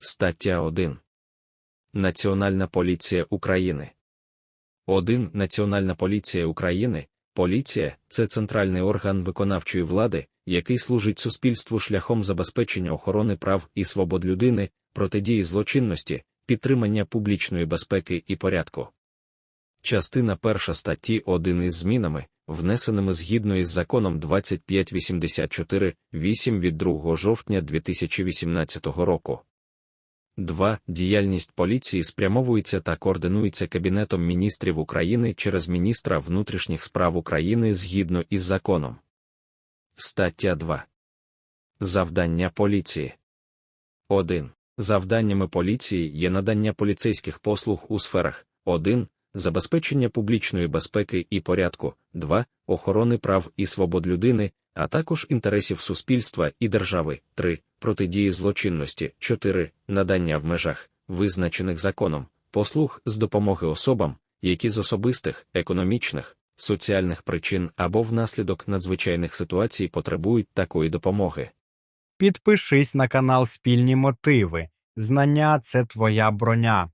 Стаття 1. Національна поліція України. 1. Національна поліція України. Поліція це центральний орган виконавчої влади, який служить суспільству шляхом забезпечення охорони прав і свобод людини, протидії злочинності, підтримання публічної безпеки і порядку. Частина 1 статті 1 із змінами, внесеними згідно із законом 2584 8 від 2 жовтня 2018 року. 2. Діяльність поліції спрямовується та координується Кабінетом міністрів України через міністра внутрішніх справ України згідно із законом. Стаття 2. Завдання поліції 1. Завданнями поліції є надання поліцейських послуг у сферах 1. Забезпечення публічної безпеки і порядку, 2. Охорони прав і свобод людини, а також інтересів суспільства і держави, 3. Протидії злочинності, 4. Надання в межах, визначених законом, послуг з допомоги особам, які з особистих, економічних, соціальних причин або внаслідок надзвичайних ситуацій потребують такої допомоги. Підпишись на канал Спільні мотиви. Знання це твоя броня.